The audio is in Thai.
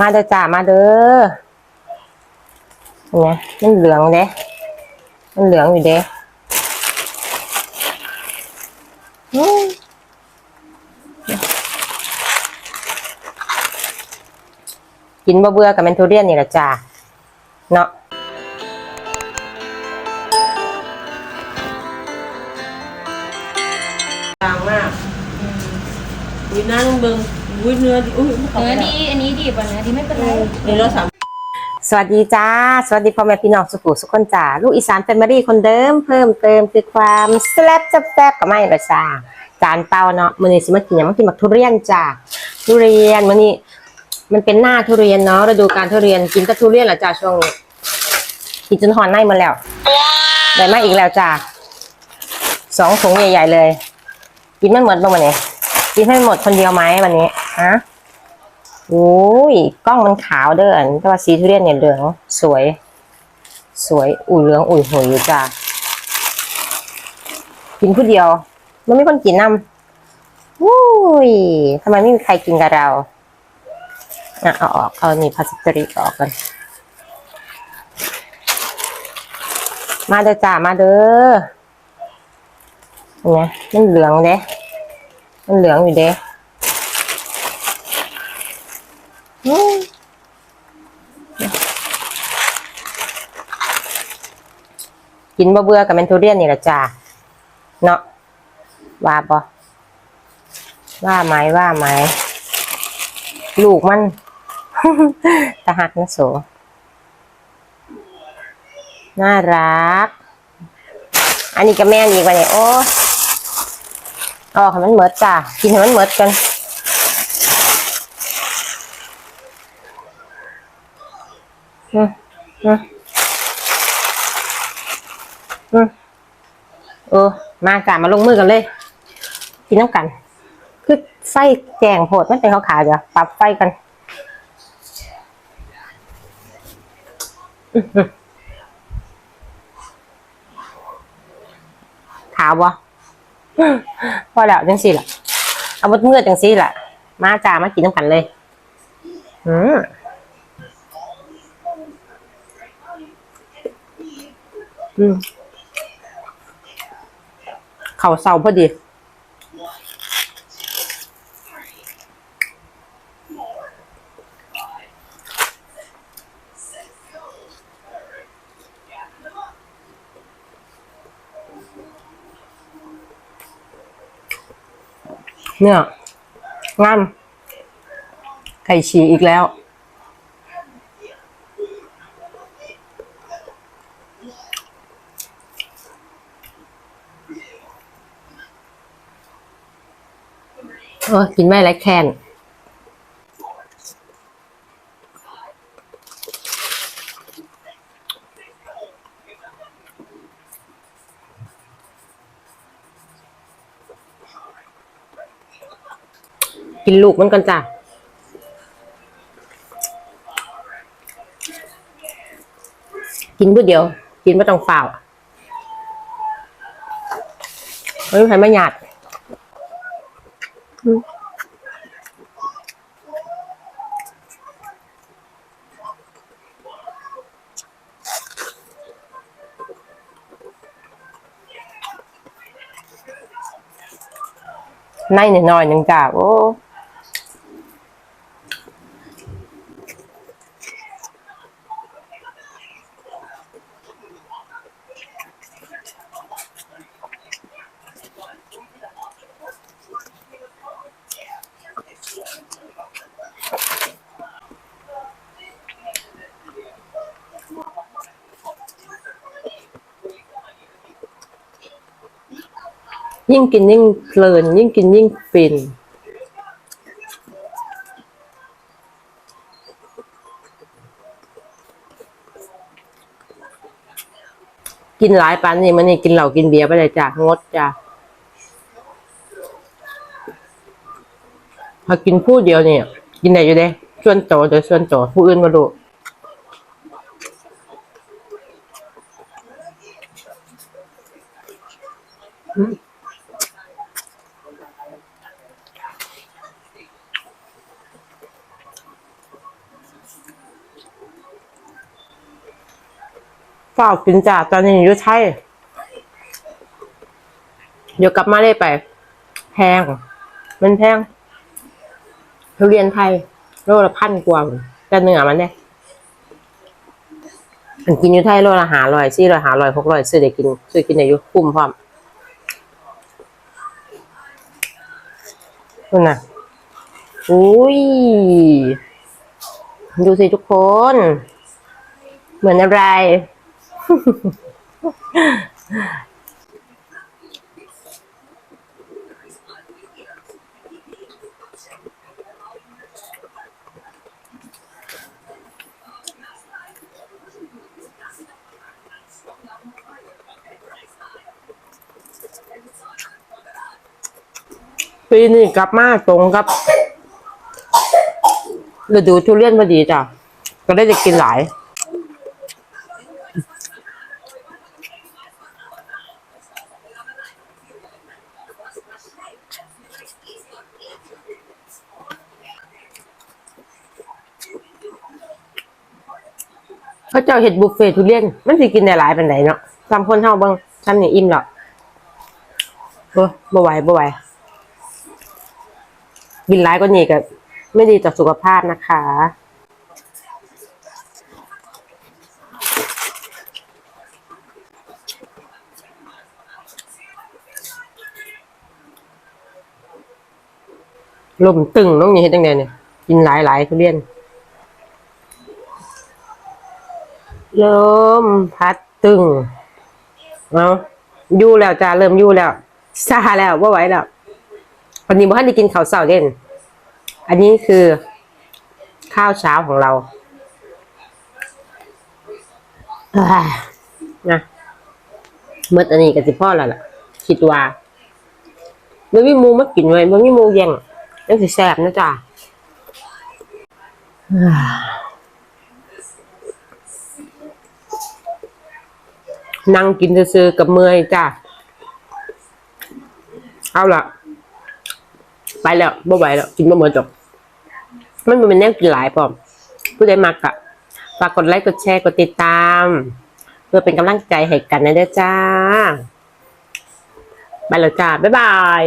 มาเด้อจ้ามาเด้อเนี่ยมันเหลืองเด้มันเหลืองอยู่เด้อกินบ่เบื่อกับเมนทุเรียนนี่แหละจ้าเนาะต่างมากมีนั่งเบิ่ง อุ้ยเนื้อดิอุ้ยเนื้อดีอันนี้ดีกว่าเนื้อดีไม่เป็นไรเนื้อเราสามสวัสดีจ้า สวัสดีพ่อแม่พี่น้องสุขุสุขคนจ้าลูกอีสานแฟมิลี่คนเดิมเพิ่มเติมคือความแซ่บแซ่บๆกับไม่ละจ้าจานเปล่าเนาะมื้อนี้สิมากินหยังมากินบักทุเรียนจ้าทุเรียนมื้อนี้มันเป็นหน้าทุเรียนเนาะฤดูกาลทุเรียนกินแต่ทุเรียนเหรอจ้าช่วงนี้กินจนหอนในหมาแล้วได้มาอีกแล้วจ้าสองถุงใหญ่ๆเลย กินไม่หมดบ้างวันนี้กินให้หมดคนเดียวไหมวันนี้ ฮะโอ้ยกล้องมันขาวเด้อแต่ว่าสีทุเรียนเนี่ยเหลืองสวย สวยอุ่ยเหลืองอุ่ยหวยอยู่จ้ากินผู้เดียว มันไม่คนกินน้ำอุ้ยทำไมไม่มีใครกินกับเราอะเอาออกเอานี่พลาสติกออกกัน มาเด้อจ้ามาเด้อเนี่ยมันเหลืองเด้มันเหลืองอยู่เด้ อืม กินบ่เบื่อกับเมนทุเรียนนี่แหละจ้าเนาะว่าบ่ว่าไหมว่าไหมลูกมันตาหักนะโสน่ารัก อันนี้ก็แม่นอีกว่าเนี่ยโอ้เอ๋อให้มันเหมิดจ้ากินให้มันเหมิดกัน อืมอืมอืม เออ มาจ้ะมาลงมือกันเลย กินน้ำกัน คือไฟแจงโหดไม่เป็นขาวๆเดี๋ยวปรับไฟกันขาวบ่พอแล้วจังสิล่ะ เอาบดเมื่อจังสิล่ะ มาจ้ามากินน้ำกันเลย อืม อืมเขาเสาพอดีเนี่ยงามไก่ฉีกอีกแล้ว เออกินไม่ไรแค้นกินลูกมันกันจ้ะกินผู้เดียว กินไม่ต้องเปล่าเฮ้ยใครไม่หยาด ในหน่อยๆ ยิ่งกินยิ่งเพลิน ยิ่งกินยิ่งฟิน กินหลายปันนี่มันนี่กินเหล้ากินเบียร์ไปเลยจ้ะงดจ้ะพอกินผู้เดียวเนี่ย กินได้อยู่เด้ส่วนโจเดี๋ยวส่วนโจผู้อื่นมาดูเฝ้ากินจ้าตอนนี้อยู่ไทยเดี๋ยวกลับมาเลยไปแพง มันแพงทุเรียนไทยโลละพันกว่าแต่เนื้อมันเนี่ยอันกินอยู่ไทยโลละหาร้อยสี่ร้อยหาร้อยหกร้อยซื้อได้กินซื้อกินได้อยู่คุ้มพร้อมนั่นนะอุ้ย ดูสิทุกคน เหมือนอะไร ปีนี้กลับมาตรงกับฤดูทุเรียนพอดีจ้ะ ก็ได้จะกินหลาย เขาเจ้าเห็ดบุฟเฟ่ต์ทุเรียนมันสิกินได้หลายเป็นไหนเนาะทำคนเท่าเบิ่งทำนี่อิ่มหรอกโอ้บ่ไหวบ่ไหวกินหลายก็นี่ก็ไม่ดีต่อสุขภาพนะคะลมตึงน้องนี่เห็นยังไงเนี่ยกินหลายหลายๆทุเรียน ลมพัดตึงเอาอยู่แล้วจ้าเริ่มอยู่แล้วซาแล้วว่าไหวแล้ววันนี้บ่ทันได้กินข้าวเช้าเด่น อันนี้คือข้าวเช้าของเราเอ้ยนะเมื่ออันนี้ก็สิพ่อแล้วล่ะ คิดว่าไม่มีหมูมากินไว้ไม่มีหมูแย่งนั่นสิแซ่บนะจ๊ะเอ้ย นั่งกินซื้อๆกับเมอยจ้ะเอาละไปแล้วบ่ไหวแล้ว กินบ่หมดจบมันบ่เป็นแนวกินหลายพร้อม ผู้ใดมักอะฝากกดไลค์กดแชร์กดติดตาม เพื่อเป็นกำลังใจให้กันนะเด้อจ้า ไปแล้วจ้า บ๊ายบาย